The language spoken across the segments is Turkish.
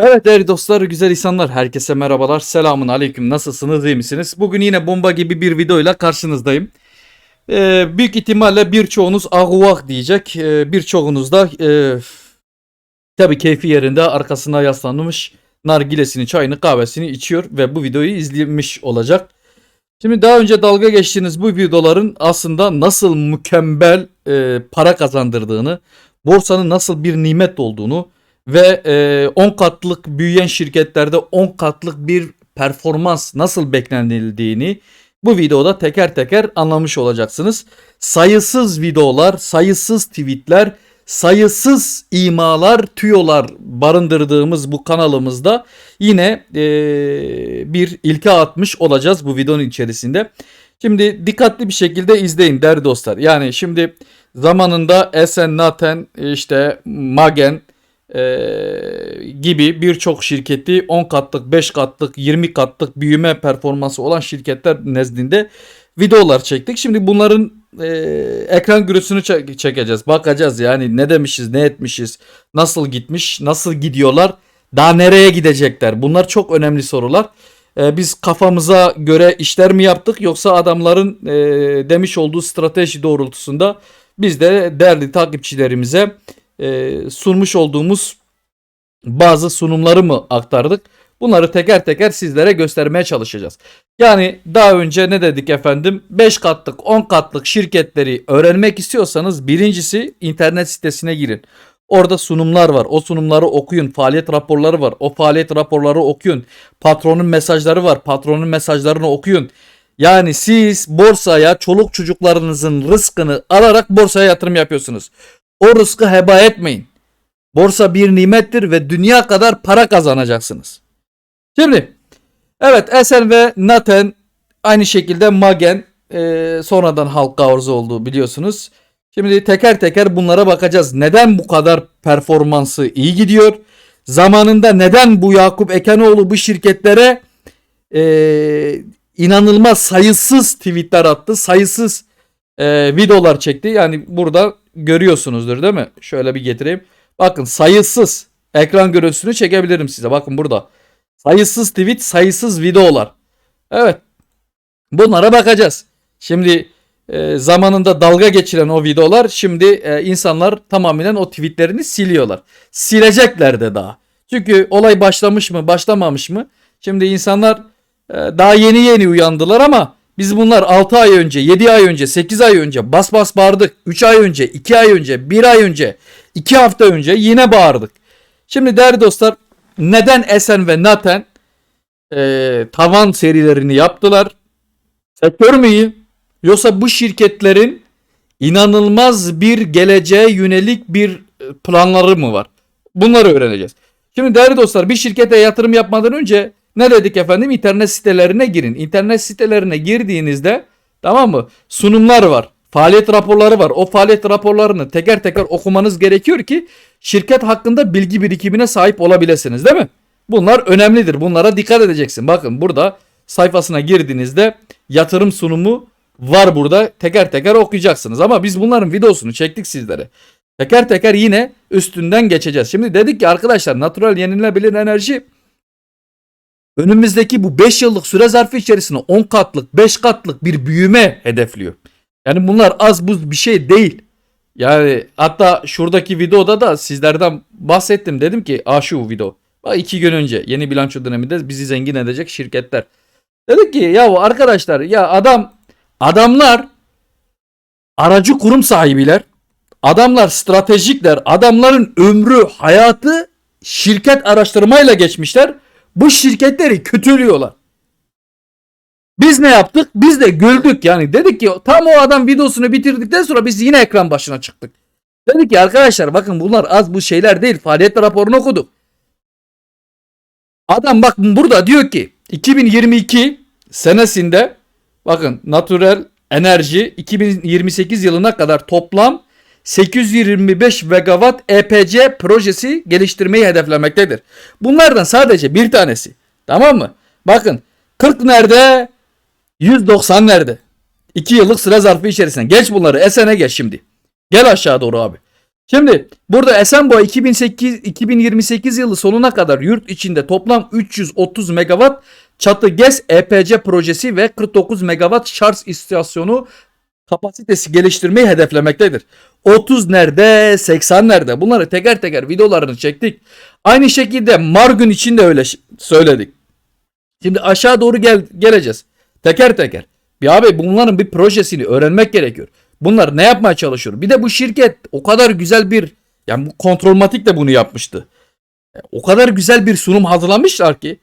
Evet değerli dostlar, güzel insanlar, herkese merhabalar, selamun aleyküm, nasılsınız, iyi misiniz? Bugün yine bomba gibi bir videoyla karşınızdayım. Ee, büyük ihtimalle birçoğunuz ahuvah diyecek, ee, birçoğunuz da e, tabii keyfi yerinde arkasına yaslanmış nargilesini, çayını, kahvesini içiyor ve bu videoyu izlemiş olacak. Şimdi daha önce dalga geçtiğiniz bu videoların aslında nasıl mükemmel e, para kazandırdığını, borsanın nasıl bir nimet olduğunu, ve e, 10 katlık büyüyen şirketlerde 10 katlık bir performans nasıl beklenildiğini bu videoda teker teker anlamış olacaksınız. Sayısız videolar, sayısız tweetler, sayısız imalar, tüyolar barındırdığımız bu kanalımızda yine e, bir ilke atmış olacağız bu videonun içerisinde. Şimdi dikkatli bir şekilde izleyin değerli dostlar. Yani şimdi zamanında Esen Naten, işte Magen, e, gibi birçok şirketi 10 katlık, 5 katlık, 20 katlık büyüme performansı olan şirketler nezdinde videolar çektik. Şimdi bunların e, ekran gürültüsünü çek- çekeceğiz. Bakacağız yani ne demişiz, ne etmişiz, nasıl gitmiş, nasıl gidiyorlar, daha nereye gidecekler. Bunlar çok önemli sorular. E, biz kafamıza göre işler mi yaptık yoksa adamların e, demiş olduğu strateji doğrultusunda biz de değerli takipçilerimize e, sunmuş olduğumuz bazı sunumları mı aktardık? Bunları teker teker sizlere göstermeye çalışacağız. Yani daha önce ne dedik efendim? 5 katlık 10 katlık şirketleri öğrenmek istiyorsanız birincisi internet sitesine girin. Orada sunumlar var. O sunumları okuyun. Faaliyet raporları var. O faaliyet raporları okuyun. Patronun mesajları var. Patronun mesajlarını okuyun. Yani siz borsaya çoluk çocuklarınızın rızkını alarak borsaya yatırım yapıyorsunuz. O rızkı heba etmeyin. Borsa bir nimettir ve dünya kadar para kazanacaksınız. Şimdi evet Esen ve Naten aynı şekilde Magen e, sonradan halka arz oldu biliyorsunuz. Şimdi teker teker bunlara bakacağız. Neden bu kadar performansı iyi gidiyor? Zamanında neden bu Yakup Ekenoğlu bu şirketlere e, inanılmaz sayısız tweetler attı, sayısız e, videolar çekti. Yani burada görüyorsunuzdur değil mi? Şöyle bir getireyim. Bakın sayısız ekran görüntüsünü çekebilirim size. Bakın burada. Sayısız tweet, sayısız videolar. Evet. Bunlara bakacağız. Şimdi e, zamanında dalga geçiren o videolar şimdi e, insanlar tamamen o tweetlerini siliyorlar. Silecekler de daha. Çünkü olay başlamış mı, başlamamış mı? Şimdi insanlar e, daha yeni yeni uyandılar ama biz bunlar 6 ay önce, 7 ay önce, 8 ay önce bas bas bağırdık. 3 ay önce, 2 ay önce, 1 ay önce, 2 hafta önce yine bağırdık. Şimdi değerli dostlar neden Esen ve Naten e, tavan serilerini yaptılar? Sektör mü iyi? Yoksa bu şirketlerin inanılmaz bir geleceğe yönelik bir e, planları mı var? Bunları öğreneceğiz. Şimdi değerli dostlar bir şirkete yatırım yapmadan önce ne dedik efendim? İnternet sitelerine girin. İnternet sitelerine girdiğinizde tamam mı? Sunumlar var. Faaliyet raporları var. O faaliyet raporlarını teker teker okumanız gerekiyor ki şirket hakkında bilgi birikimine sahip olabilirsiniz değil mi? Bunlar önemlidir. Bunlara dikkat edeceksin. Bakın burada sayfasına girdiğinizde yatırım sunumu var burada. Teker teker okuyacaksınız. Ama biz bunların videosunu çektik sizlere. Teker teker yine üstünden geçeceğiz. Şimdi dedik ki arkadaşlar natural yenilebilir enerji önümüzdeki bu 5 yıllık süre zarfı içerisinde 10 katlık 5 katlık bir büyüme hedefliyor. Yani bunlar az buz bir şey değil. Yani hatta şuradaki videoda da sizlerden bahsettim. Dedim ki a şu video. Bak iki gün önce yeni bilanço döneminde bizi zengin edecek şirketler. Dedik ki ya arkadaşlar ya adam adamlar aracı kurum sahibiler. Adamlar stratejikler. Adamların ömrü, hayatı şirket araştırmayla geçmişler. Bu şirketleri kötülüyorlar. Biz ne yaptık? Biz de güldük yani. Dedik ki tam o adam videosunu bitirdikten sonra biz yine ekran başına çıktık. Dedik ki arkadaşlar bakın bunlar az bu şeyler değil. Faaliyet raporunu okuduk. Adam bak burada diyor ki 2022 senesinde bakın natural enerji 2028 yılına kadar toplam 825 megawatt EPC projesi geliştirmeyi hedeflemektedir. Bunlardan sadece bir tanesi. Tamam mı? Bakın 40 nerede? 190 nerede? 2 yıllık süre zarfı içerisinde. Geç bunları. Esen'e geç şimdi. Gel aşağı doğru abi. Şimdi burada Esenboğa 2008 2028 yılı sonuna kadar yurt içinde toplam 330 megawatt çatı GES EPC projesi ve 49 megawatt şarj istasyonu kapasitesi geliştirmeyi hedeflemektedir. 30 nerede, 80 nerede? Bunları teker teker videolarını çektik. Aynı şekilde Margün için de öyle söyledik. Şimdi aşağı doğru gel geleceğiz. Teker teker. Bir abi bunların bir projesini öğrenmek gerekiyor. Bunlar ne yapmaya çalışıyor? Bir de bu şirket o kadar güzel bir yani bu kontrolmatik de bunu yapmıştı. E, O kadar güzel bir sunum hazırlamışlar ki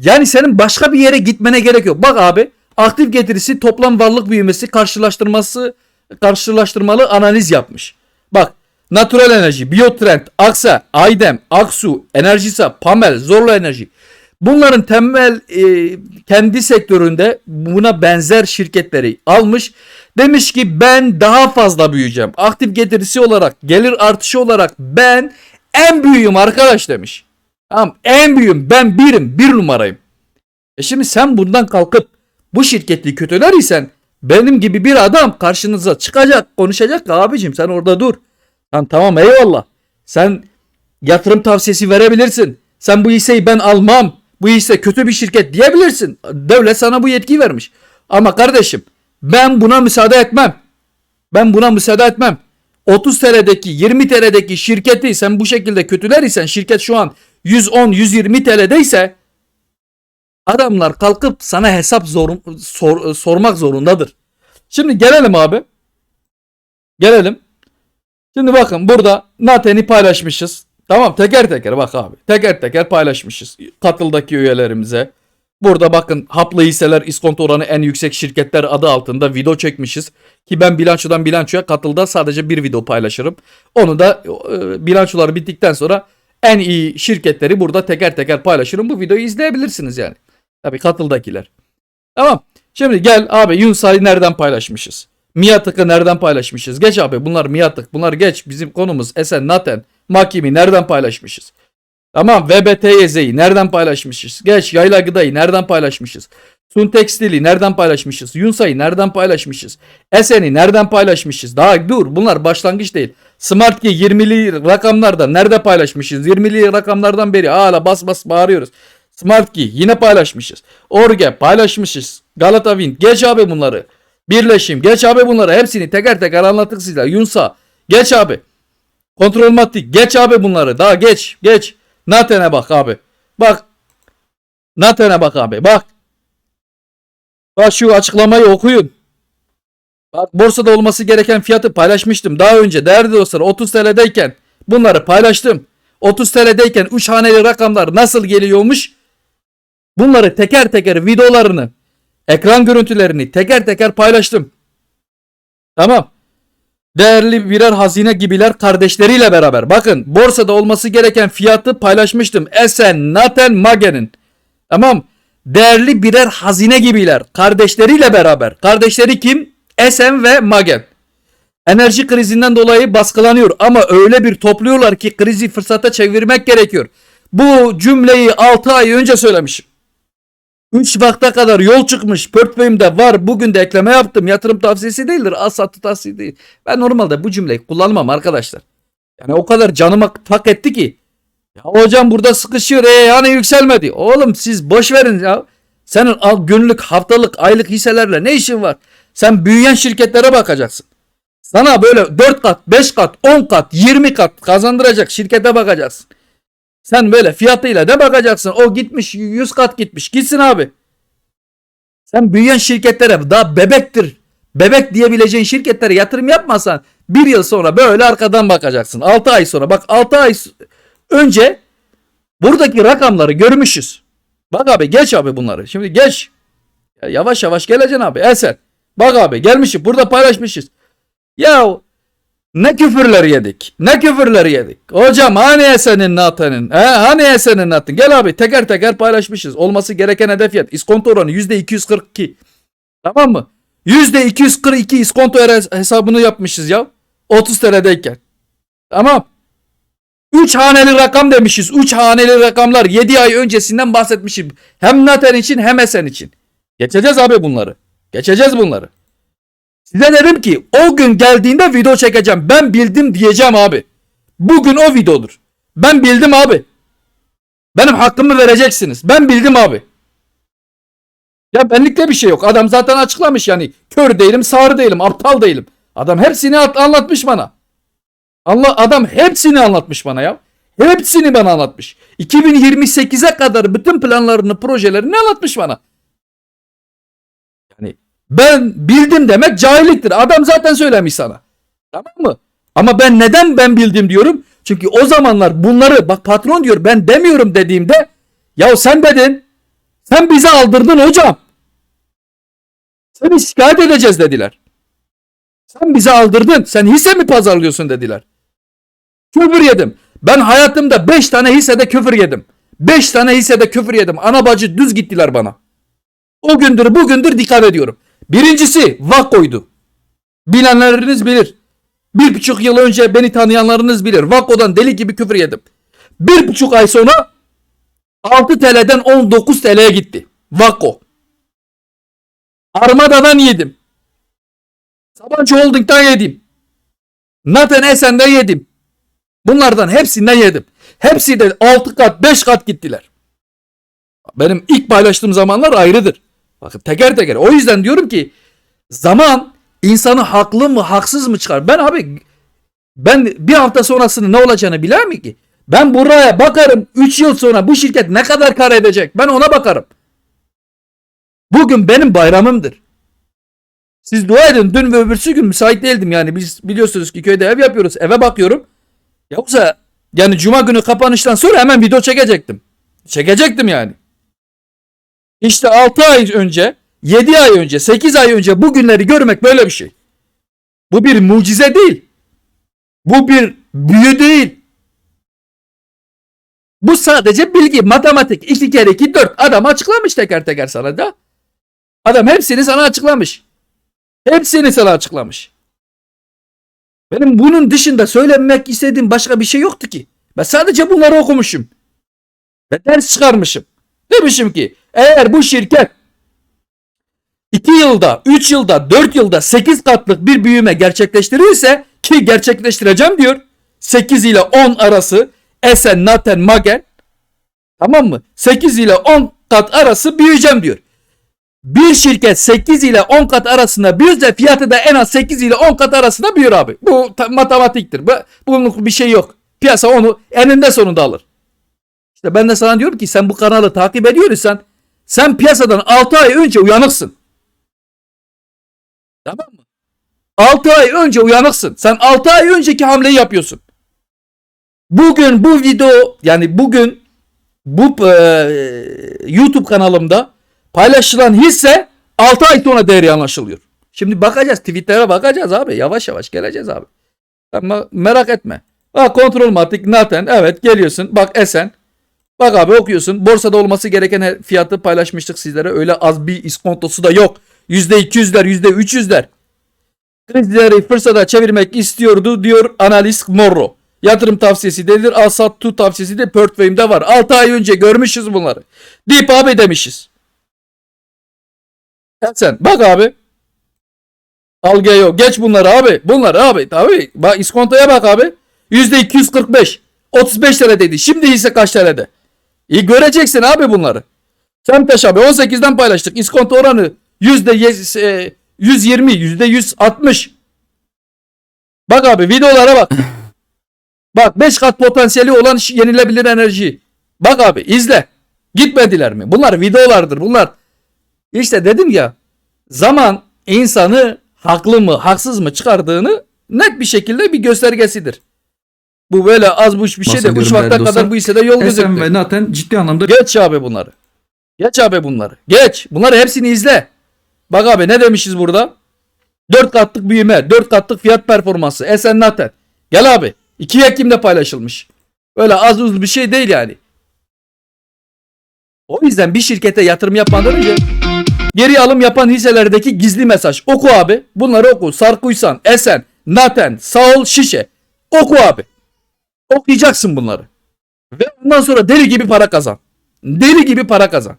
yani senin başka bir yere gitmene gerek yok. Bak abi aktif getirisi toplam varlık büyümesi karşılaştırması karşılaştırmalı analiz yapmış. Bak Natural Enerji, Biotrend, Aksa, Aydem, Aksu, Enerjisa, Pamel, Zorlu Enerji. Bunların temel e, kendi sektöründe buna benzer şirketleri almış. Demiş ki ben daha fazla büyüyeceğim. Aktif getirisi olarak, gelir artışı olarak ben en büyüğüm arkadaş demiş. Tamam en büyüğüm ben birim bir numarayım. E şimdi sen bundan kalkıp bu şirketi kötüler isen benim gibi bir adam karşınıza çıkacak konuşacak abicim sen orada dur. Lan tamam eyvallah. Sen yatırım tavsiyesi verebilirsin. Sen bu hisseyi ben almam. Bu hisse kötü bir şirket diyebilirsin. Devlet sana bu yetkiyi vermiş. Ama kardeşim ben buna müsaade etmem. Ben buna müsaade etmem. 30 TL'deki 20 TL'deki şirketi sen bu şekilde kötüler isen şirket şu an 110-120 TL'deyse adamlar kalkıp sana hesap zor, sor- sormak zorundadır. Şimdi gelelim abi. Gelelim. Şimdi bakın burada Naten'i paylaşmışız. Tamam teker teker bak abi. Teker teker paylaşmışız. Katıldaki üyelerimize. Burada bakın haplı hisseler iskonto oranı en yüksek şirketler adı altında video çekmişiz. Ki ben bilançodan bilançoya katılda sadece bir video paylaşırım. Onu da e, bilançolar bittikten sonra en iyi şirketleri burada teker teker paylaşırım. Bu videoyu izleyebilirsiniz yani. Tabii katıldakiler. Tamam. Şimdi gel abi Yunsay'ı nereden paylaşmışız? Miyatık'ı nereden paylaşmışız? Geç abi bunlar Miyatık. Bunlar geç. Bizim konumuz Esen, Naten, Makimi nereden paylaşmışız? Tamam VBTYZ'yi nereden paylaşmışız? Geç Yayla Gıda'yı nereden paylaşmışız? Sun Tekstil'i nereden paylaşmışız? Yunsa'yı nereden paylaşmışız? Esen'i nereden paylaşmışız? Daha dur bunlar başlangıç değil. Smart Key 20'li rakamlarda nerede paylaşmışız? 20'li rakamlardan beri hala bas bas bağırıyoruz. Smart Key yine paylaşmışız. Orge paylaşmışız. Galata Wind geç abi bunları. Birleşim geç abi bunları. Hepsini teker teker anlattık size. Yunsa geç abi. Kontrolmatik geç abi bunları. Daha geç geç. Naten'e bak abi. Bak. Naten'e bak abi. Bak. Bak şu açıklamayı okuyun. Bak borsada olması gereken fiyatı paylaşmıştım. Daha önce değerli dostlar 30 TL'deyken bunları paylaştım. 30 TL'deyken 3 haneli rakamlar nasıl geliyormuş? Bunları teker teker videolarını, ekran görüntülerini teker teker paylaştım. Tamam. Değerli birer hazine gibiler kardeşleriyle beraber. Bakın borsada olması gereken fiyatı paylaşmıştım. Esen, Naten, Magen'in. Tamam. Değerli birer hazine gibiler kardeşleriyle beraber. Kardeşleri kim? Esen ve Magen. Enerji krizinden dolayı baskılanıyor ama öyle bir topluyorlar ki krizi fırsata çevirmek gerekiyor. Bu cümleyi 6 ay önce söylemişim. 3 vakte kadar yol çıkmış portföyümde var. Bugün de ekleme yaptım. Yatırım tavsiyesi değildir. Al satı tavsiyesi değil. Ben normalde bu cümleyi kullanmam arkadaşlar. Yani o kadar canıma tak etti ki. Ya hocam burada sıkışıyor. E yani yükselmedi. Oğlum siz boş verin ya. Senin al günlük, haftalık, aylık hisselerle ne işin var? Sen büyüyen şirketlere bakacaksın. Sana böyle 4 kat, 5 kat, 10 kat, 20 kat kazandıracak şirkete bakacaksın. Sen böyle fiyatıyla ne bakacaksın? O gitmiş 100 kat gitmiş. Gitsin abi. Sen büyüyen şirketlere daha bebektir. Bebek diyebileceğin şirketlere yatırım yapmasan bir yıl sonra böyle arkadan bakacaksın. 6 ay sonra bak 6 ay önce buradaki rakamları görmüşüz. Bak abi geç abi bunları. Şimdi geç. Ya yavaş yavaş geleceksin abi. Eser. Bak abi gelmişiz. Burada paylaşmışız. Ya ne küfürler yedik. Ne küfürler yedik. Hocam hani Esen'in Natan'ın? He, hani Esen'in Natan'ın? Gel abi teker teker paylaşmışız. Olması gereken hedef fiyat. İskonto oranı %242. Tamam mı? %242 iskonto hesabını yapmışız ya. 30 TL'deyken. Tamam. 3 haneli rakam demişiz. 3 haneli rakamlar 7 ay öncesinden bahsetmişim. Hem Naten için hem Esen için. Geçeceğiz abi bunları. Geçeceğiz bunları. Size dedim ki o gün geldiğinde video çekeceğim. Ben bildim diyeceğim abi. Bugün o videodur. Ben bildim abi. Benim hakkımı vereceksiniz. Ben bildim abi. Ya benlikte bir şey yok. Adam zaten açıklamış yani. Kör değilim, sağır değilim, aptal değilim. Adam hepsini at- anlatmış bana. Allah adam hepsini anlatmış bana ya. Hepsini bana anlatmış. 2028'e kadar bütün planlarını, projelerini anlatmış bana. Ben bildim demek cahilliktir. Adam zaten söylemiş sana. Tamam mı? Ama ben neden ben bildim diyorum? Çünkü o zamanlar bunları bak patron diyor ben demiyorum dediğimde ya sen dedin sen bizi aldırdın hocam. Seni şikayet edeceğiz dediler. Sen bizi aldırdın. Sen hisse mi pazarlıyorsun dediler. Küfür yedim. Ben hayatımda 5 tane hissede küfür yedim. 5 tane hissede küfür yedim. Ana bacı düz gittiler bana. O gündür bugündür dikkat ediyorum. Birincisi Vakko'ydu. Bilenleriniz bilir. Bir buçuk yıl önce beni tanıyanlarınız bilir. Vakko'dan deli gibi küfür yedim. Bir buçuk ay sonra 6 TL'den 19 TL'ye gitti. Vakko. Armada'dan yedim. Sabancı Holding'den yedim. Naten Esen'den yedim. Bunlardan hepsinden yedim. Hepsi de 6 kat 5 kat gittiler. Benim ilk paylaştığım zamanlar ayrıdır. Bakın teker teker. O yüzden diyorum ki zaman insanı haklı mı haksız mı çıkar? Ben abi ben bir hafta sonrasını ne olacağını biler mi ki? Ben buraya bakarım 3 yıl sonra bu şirket ne kadar kar edecek? Ben ona bakarım. Bugün benim bayramımdır. Siz dua edin. Dün ve öbürsü gün müsait değildim yani. Biz biliyorsunuz ki köyde ev yapıyoruz. Eve bakıyorum. Yoksa yani cuma günü kapanıştan sonra hemen video çekecektim. Çekecektim yani. İşte 6 ay önce, 7 ay önce, 8 ay önce bu günleri görmek böyle bir şey. Bu bir mucize değil. Bu bir büyü değil. Bu sadece bilgi, matematik. 2 kere 2 4. Adam açıklamış teker teker sana da. Adam hepsini sana açıklamış. Hepsini sana açıklamış. Benim bunun dışında söylemek istediğim başka bir şey yoktu ki. Ben sadece bunları okumuşum. Ve ders çıkarmışım. Demişim ki eğer bu şirket 2 yılda, 3 yılda, 4 yılda 8 katlık bir büyüme gerçekleştirirse ki gerçekleştireceğim diyor. 8 ile 10 arası Esen, Naten, Magen tamam mı? 8 ile 10 kat arası büyüyeceğim diyor. Bir şirket 8 ile 10 kat arasında büyürse fiyatı da en az 8 ile 10 kat arasında büyür abi. Bu matematiktir. Bu, bunun bir şey yok. Piyasa onu eninde sonunda alır. İşte ben de sana diyorum ki sen bu kanalı takip ediyorsan sen piyasadan 6 ay önce uyanıksın. Tamam mı? 6 ay önce uyanıksın. Sen 6 ay önceki hamleyi yapıyorsun. Bugün bu video yani bugün bu e, YouTube kanalımda paylaşılan hisse 6 ay sonra değeri anlaşılıyor. Şimdi bakacağız tweetlere bakacağız abi. Yavaş yavaş geleceğiz abi. Ama merak etme. Ha kontrol matik Naten evet geliyorsun. Bak Esen. Bak abi okuyorsun. Borsada olması gereken fiyatı paylaşmıştık sizlere. Öyle az bir iskontosu da yok. %200'ler %300'ler. Kredileri fırsata çevirmek istiyordu diyor analist Morro. Yatırım tavsiyesi değildir. Al sat tut tavsiyesi de portföyümde var. 6 ay önce görmüşüz bunları. Deyip abi demişiz. Ya sen bak abi. Algı yok. Geç bunları abi. Bunları abi. Tabii. Bak iskontoya bak abi. %245. 35 lira dedi. Şimdi ise kaç TL'de? İyi göreceksin abi bunları. Semteş abi 18'den paylaştık. İskonto oranı yüzde ye- e, 120, yüzde 160. Bak abi videolara bak. bak 5 kat potansiyeli olan yenilebilir enerji. Bak abi izle. Gitmediler mi? Bunlar videolardır. Bunlar işte dedim ya zaman insanı haklı mı haksız mı çıkardığını net bir şekilde bir göstergesidir. Bu böyle az buç bir şey de Bahsediyorum 3 vakte değerli kadar dostlar. bu hissede yol Esen gözüktü. ve Naten ciddi anlamda Geç abi bunları. Geç abi bunları. Geç. Bunları hepsini izle. Bak abi ne demişiz burada? 4 katlık büyüme, 4 katlık fiyat performansı. Esen Naten. Gel abi. 2 Ekim'de paylaşılmış. Öyle az uz bir şey değil yani. O yüzden bir şirkete yatırım yapmadan önce geri alım yapan hisselerdeki gizli mesaj. Oku abi. Bunları oku. Sarkuysan, Esen, Naten, Saul, Şişe. Oku abi. Okuyacaksın bunları. Ve ondan sonra deli gibi para kazan. Deli gibi para kazan.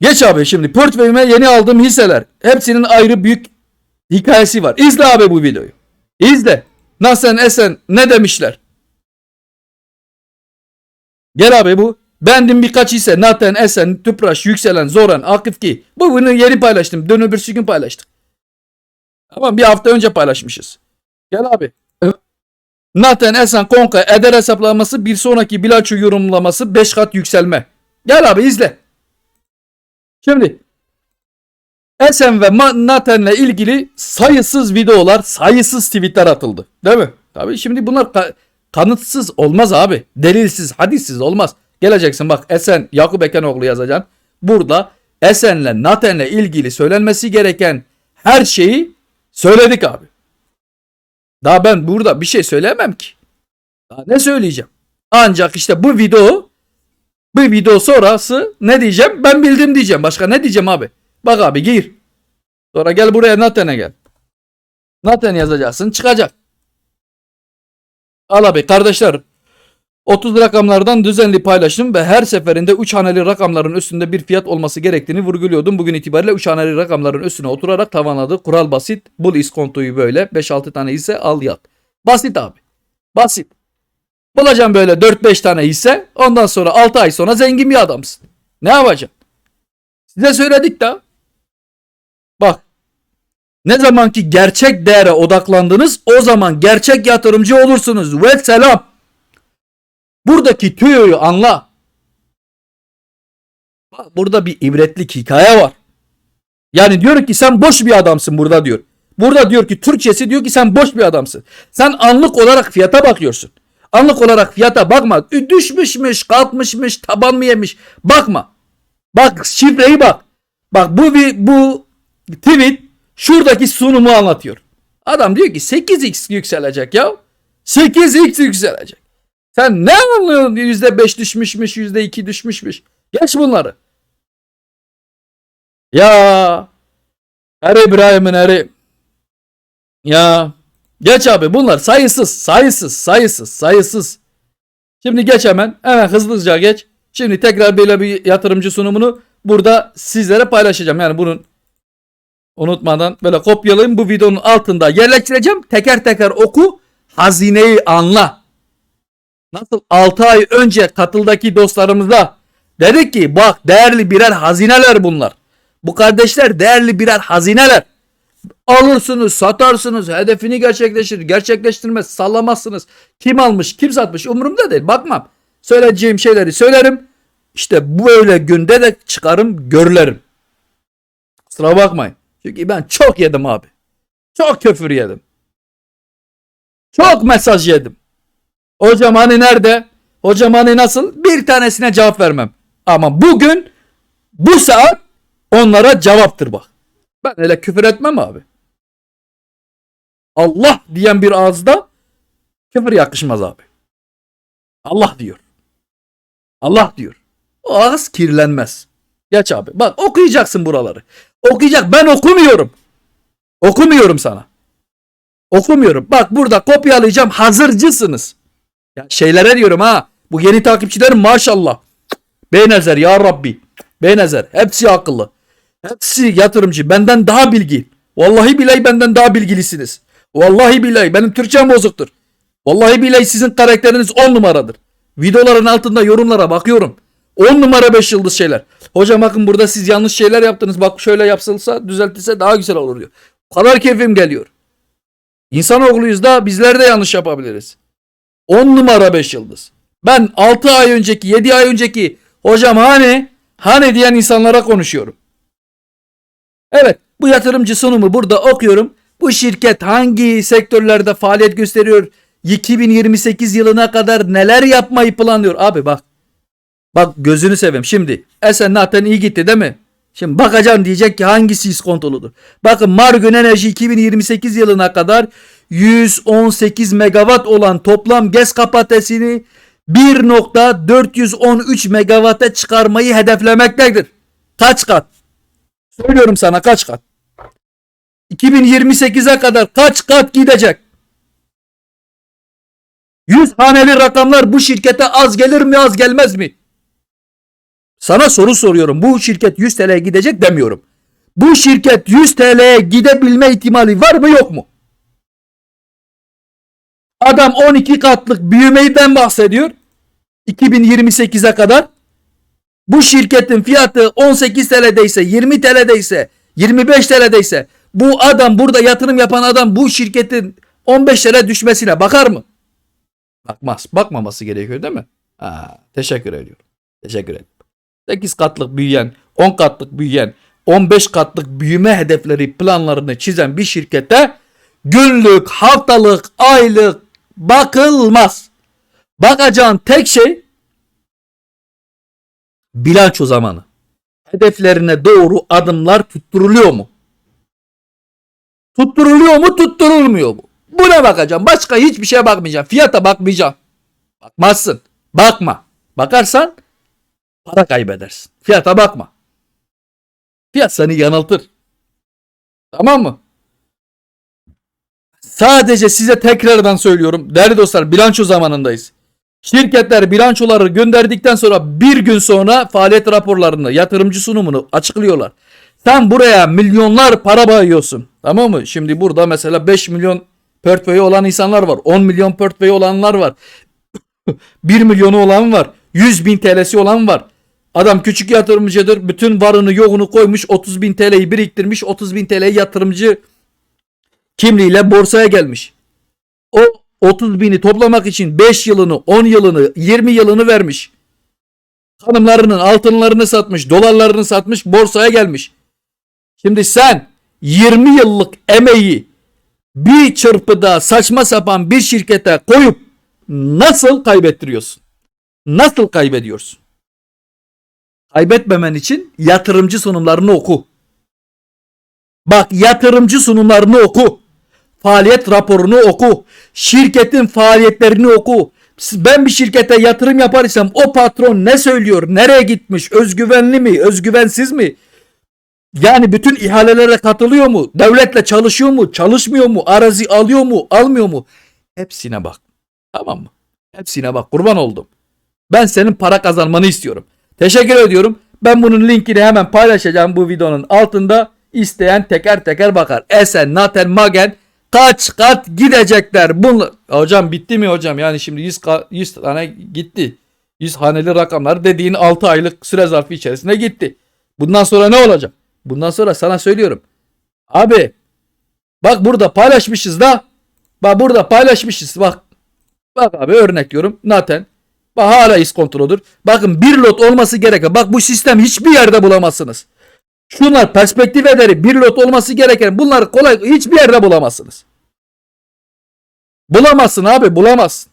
Geç abi şimdi portföyüme yeni aldığım hisseler. Hepsinin ayrı büyük hikayesi var. İzle abi bu videoyu. İzle. Nasen Esen ne demişler? Gel abi bu. Bendim birkaç hisse. Naten, Esen, Tüpraş, Yükselen, Zoran, Akif ki. Bu bunu yeni paylaştım. Dün öbürsü gün paylaştık. Ama bir hafta önce paylaşmışız. Gel abi. Naten, Esen, Konka, Eder hesaplaması bir sonraki bilanço yorumlaması 5 kat yükselme. Gel abi izle. Şimdi Esen ve Naten'le ilgili sayısız videolar, sayısız tweetler atıldı. Değil mi? Tabii şimdi bunlar ka- kanıtsız olmaz abi. Delilsiz, hadissiz olmaz. Geleceksin bak Esen, Yakup Ekenoğlu yazacaksın. Burada Esen'le Naten'le ilgili söylenmesi gereken her şeyi söyledik abi. Daha ben burada bir şey söyleyemem ki. Daha ne söyleyeceğim? Ancak işte bu video bu video sonrası ne diyeceğim? Ben bildim diyeceğim. Başka ne diyeceğim abi? Bak abi gir. Sonra gel buraya Naten'e gel. Naten yazacaksın çıkacak. Al abi kardeşler 30 rakamlardan düzenli paylaşım ve her seferinde 3 haneli rakamların üstünde bir fiyat olması gerektiğini vurguluyordum. Bugün itibariyle 3 haneli rakamların üstüne oturarak tavanladı. Kural basit. Bul iskontoyu böyle 5-6 tane hisse al yat. Basit abi. Basit. Bulacağım böyle 4-5 tane hisse. Ondan sonra 6 ay sonra zengin bir adamsın. Ne yapacaksın? Size söyledik de. Bak. Ne zaman ki gerçek değere odaklandınız o zaman gerçek yatırımcı olursunuz. Ve selam. Buradaki tüyoyu anla. Bak, Burada bir ibretlik hikaye var. Yani diyor ki sen boş bir adamsın burada diyor. Burada diyor ki Türkçesi diyor ki sen boş bir adamsın. Sen anlık olarak fiyata bakıyorsun. Anlık olarak fiyata bakma. Düşmüşmüş, kalkmışmış, taban mı yemiş. Bakma. Bak şifreyi bak. Bak bu bir bu tweet şuradaki sunumu anlatıyor. Adam diyor ki 8x yükselecek ya. 8x yükselecek. Sen ne anlıyorsun? %5 düşmüşmüş, %2 düşmüşmüş. Geç bunları. Ya. Her İbrahim'in eri. Ya. Geç abi bunlar sayısız, sayısız, sayısız, sayısız. Şimdi geç hemen. Hemen hızlıca geç. Şimdi tekrar böyle bir yatırımcı sunumunu burada sizlere paylaşacağım. Yani bunun unutmadan böyle kopyalayayım bu videonun altında yerleştireceğim. Teker teker oku. Hazineyi anla. Nasıl 6 ay önce katıldaki dostlarımıza dedik ki bak değerli birer hazineler bunlar. Bu kardeşler değerli birer hazineler. Alırsınız, satarsınız, hedefini gerçekleştirir, gerçekleştirmez, sallamazsınız. Kim almış, kim satmış umurumda değil. Bakmam. Söyleyeceğim şeyleri söylerim. İşte böyle günde de çıkarım, görülerim. Kusura bakmayın. Çünkü ben çok yedim abi. Çok küfür yedim. Çok mesaj yedim. Hocam hani nerede? Hocam hani nasıl? Bir tanesine cevap vermem. Ama bugün bu saat onlara cevaptır bak. Ben öyle küfür etmem abi. Allah diyen bir ağızda küfür yakışmaz abi. Allah diyor. Allah diyor. O ağız kirlenmez. Geç abi. Bak okuyacaksın buraları. Okuyacak. Ben okumuyorum. Okumuyorum sana. Okumuyorum. Bak burada kopyalayacağım. Hazırcısınız. Ya şeylere diyorum ha. Bu yeni takipçilerim maşallah. Beynezer ya Rabbi. Beynezer. Hepsi akıllı. Hepsi yatırımcı. Benden daha bilgi. Vallahi billahi benden daha bilgilisiniz. Vallahi billahi benim Türkçem bozuktur. Vallahi billahi sizin karakteriniz 10 numaradır. Videoların altında yorumlara bakıyorum. 10 numara 5 yıldız şeyler. Hocam bakın burada siz yanlış şeyler yaptınız. Bak şöyle yapsılsa düzeltilse daha güzel olur diyor. O kadar keyfim geliyor. İnsanoğluyuz da bizler de yanlış yapabiliriz. 10 numara 5 yıldız. Ben 6 ay önceki 7 ay önceki hocam hani hani diyen insanlara konuşuyorum. Evet bu yatırımcı sunumu burada okuyorum. Bu şirket hangi sektörlerde faaliyet gösteriyor? 2028 yılına kadar neler yapmayı planlıyor? Abi bak. Bak gözünü seveyim. Şimdi Esen zaten iyi gitti değil mi? Şimdi bakacaksın diyecek ki hangisi iskontoludur. Bakın Margün Enerji 2028 yılına kadar 118 megawatt olan toplam gaz kapasitesini 1.413 megawata çıkarmayı hedeflemektedir. Kaç kat? Söylüyorum sana kaç kat? 2028'e kadar kaç kat gidecek? 100 haneli rakamlar bu şirkete az gelir mi az gelmez mi? Sana soru soruyorum. Bu şirket 100 TL'ye gidecek demiyorum. Bu şirket 100 TL'ye gidebilme ihtimali var mı yok mu? Adam 12 katlık büyümeyden bahsediyor. 2028'e kadar. Bu şirketin fiyatı 18 TL'deyse, 20 TL'deyse, 25 TL'deyse bu adam burada yatırım yapan adam bu şirketin 15 TL düşmesine bakar mı? Bakmaz. Bakmaması gerekiyor değil mi? Ha, teşekkür ediyorum. Teşekkür ederim. 8 katlık büyüyen, 10 katlık büyüyen, 15 katlık büyüme hedefleri planlarını çizen bir şirkete günlük, haftalık, aylık bakılmaz. Bakacağın tek şey bilanço zamanı. Hedeflerine doğru adımlar tutturuluyor mu? Tutturuluyor mu, tutturulmuyor mu? Buna bakacağım. Başka hiçbir şeye bakmayacağım. Fiyata bakmayacağım. Bakmazsın. Bakma. Bakarsan para kaybedersin. Fiyata bakma. Fiyat seni yanıltır. Tamam mı? Sadece size tekrardan söylüyorum. Değerli dostlar bilanço zamanındayız. Şirketler bilançoları gönderdikten sonra bir gün sonra faaliyet raporlarını, yatırımcı sunumunu açıklıyorlar. Sen buraya milyonlar para bayıyorsun. Tamam mı? Şimdi burada mesela 5 milyon portföyü olan insanlar var. 10 milyon portföyü olanlar var. 1 milyonu olan var. 100 bin TL'si olan var. Adam küçük yatırımcıdır. Bütün varını yoğunu koymuş. 30 bin TL'yi biriktirmiş. 30 bin TL'yi yatırımcı kimliğiyle borsaya gelmiş. O 30 bini toplamak için 5 yılını, 10 yılını, 20 yılını vermiş. Hanımlarının altınlarını satmış, dolarlarını satmış, borsaya gelmiş. Şimdi sen 20 yıllık emeği bir çırpıda saçma sapan bir şirkete koyup nasıl kaybettiriyorsun? Nasıl kaybediyorsun? Kaybetmemen için yatırımcı sunumlarını oku. Bak yatırımcı sunumlarını oku. Faaliyet raporunu oku. Şirketin faaliyetlerini oku. Ben bir şirkete yatırım yaparsam o patron ne söylüyor? Nereye gitmiş? Özgüvenli mi? Özgüvensiz mi? Yani bütün ihalelere katılıyor mu? Devletle çalışıyor mu? Çalışmıyor mu? Arazi alıyor mu? Almıyor mu? Hepsine bak. Tamam mı? Hepsine bak. Kurban oldum. Ben senin para kazanmanı istiyorum. Teşekkür ediyorum. Ben bunun linkini hemen paylaşacağım bu videonun altında. İsteyen teker teker bakar. Esen, Naten, Magen kaç kat gidecekler. Bunlar... Hocam bitti mi hocam? Yani şimdi 100, ka- 100 tane gitti. 100 haneli rakamlar dediğin 6 aylık süre zarfı içerisinde gitti. Bundan sonra ne olacak? Bundan sonra sana söylüyorum. Abi bak burada paylaşmışız da. Bak burada paylaşmışız bak. Bak abi örnek diyorum. Naten. Hala iskontrolüdür. Bakın bir lot olması gereken. Bak bu sistem hiçbir yerde bulamazsınız. Şunlar perspektif ederi bir lot olması gereken. Bunları kolay hiçbir yerde bulamazsınız. Bulamazsın abi bulamazsın.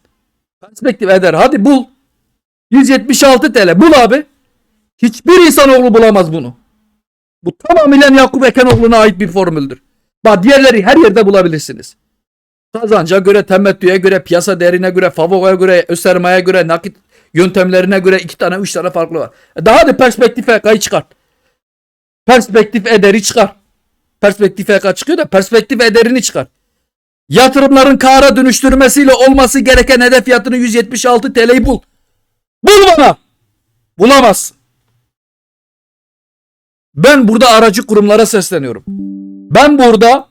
Perspektif eder hadi bul. 176 TL bul abi. Hiçbir insanoğlu bulamaz bunu. Bu tamamen Yakup Ekenoğlu'na ait bir formüldür. Bak diğerleri her yerde bulabilirsiniz. Kazanca göre, temettüye göre, piyasa değerine göre, favoya göre, ösermeye göre, nakit yöntemlerine göre iki tane, üç tane farklı var. E Daha da perspektif FK'yı çıkart. Perspektif ederi çıkar. Perspektif FK çıkıyor da perspektif ederini çıkar. Yatırımların kâra dönüştürmesiyle olması gereken hedef fiyatını 176 TL'yi bul. Bul bana. Bulamazsın. Ben burada aracı kurumlara sesleniyorum. Ben burada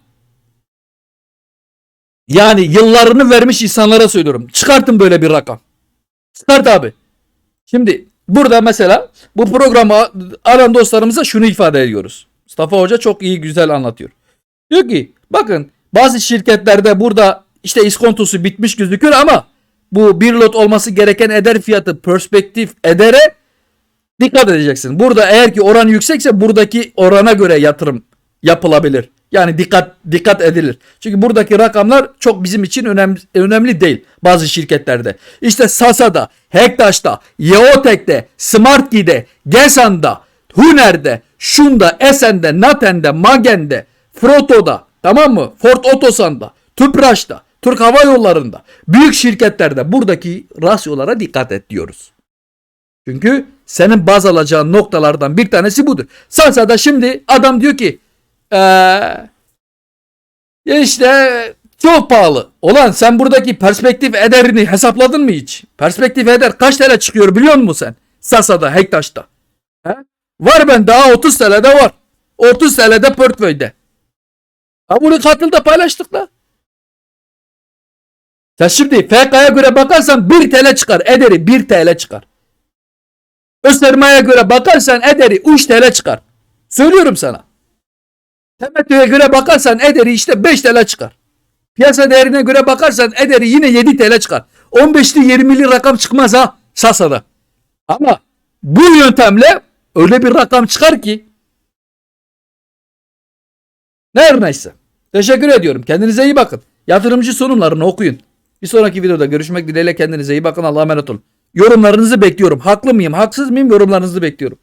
yani yıllarını vermiş insanlara söylüyorum. Çıkartın böyle bir rakam. Çıkart abi. Şimdi burada mesela bu programı alan dostlarımıza şunu ifade ediyoruz. Mustafa Hoca çok iyi güzel anlatıyor. Diyor ki bakın bazı şirketlerde burada işte iskontosu bitmiş gözüküyor ama bu bir lot olması gereken eder fiyatı perspektif edere dikkat edeceksin. Burada eğer ki oran yüksekse buradaki orana göre yatırım yapılabilir. Yani dikkat dikkat edilir. Çünkü buradaki rakamlar çok bizim için önemli, önemli değil bazı şirketlerde. İşte Sasa'da, Hektaş'ta, Yeotek'te, Smartki'de, Gesan'da, Huner'de, Şun'da, Esen'de, Naten'de, Magen'de, Froto'da, tamam mı? Ford Otosan'da, Tüpraş'ta, Türk Hava Yolları'nda, büyük şirketlerde buradaki rasyolara dikkat et diyoruz. Çünkü senin baz alacağın noktalardan bir tanesi budur. Sasa'da şimdi adam diyor ki ee, işte çok pahalı. Olan sen buradaki perspektif ederini hesapladın mı hiç? Perspektif eder kaç TL çıkıyor biliyor musun sen? Sasa'da, Hektaş'ta. He? Var ben daha 30 TL'de var. 30 TL'de portföyde. Ha bunu katılda paylaştık la. Sen şimdi FK'ya göre bakarsan 1 TL çıkar. Ederi 1 TL çıkar. Öz sermayeye göre bakarsan ederi 3 TL çıkar. Söylüyorum sana. Temettüye göre bakarsan ederi işte 5 TL çıkar. Piyasa değerine göre bakarsan ederi yine 7 TL çıkar. 15'li 20'li rakam çıkmaz ha Sasa'da. Ama bu yöntemle öyle bir rakam çıkar ki her neyse. Teşekkür ediyorum. Kendinize iyi bakın. Yatırımcı sunumlarını okuyun. Bir sonraki videoda görüşmek dileğiyle kendinize iyi bakın. Allah'a emanet olun. Yorumlarınızı bekliyorum. Haklı mıyım, haksız mıyım yorumlarınızı bekliyorum.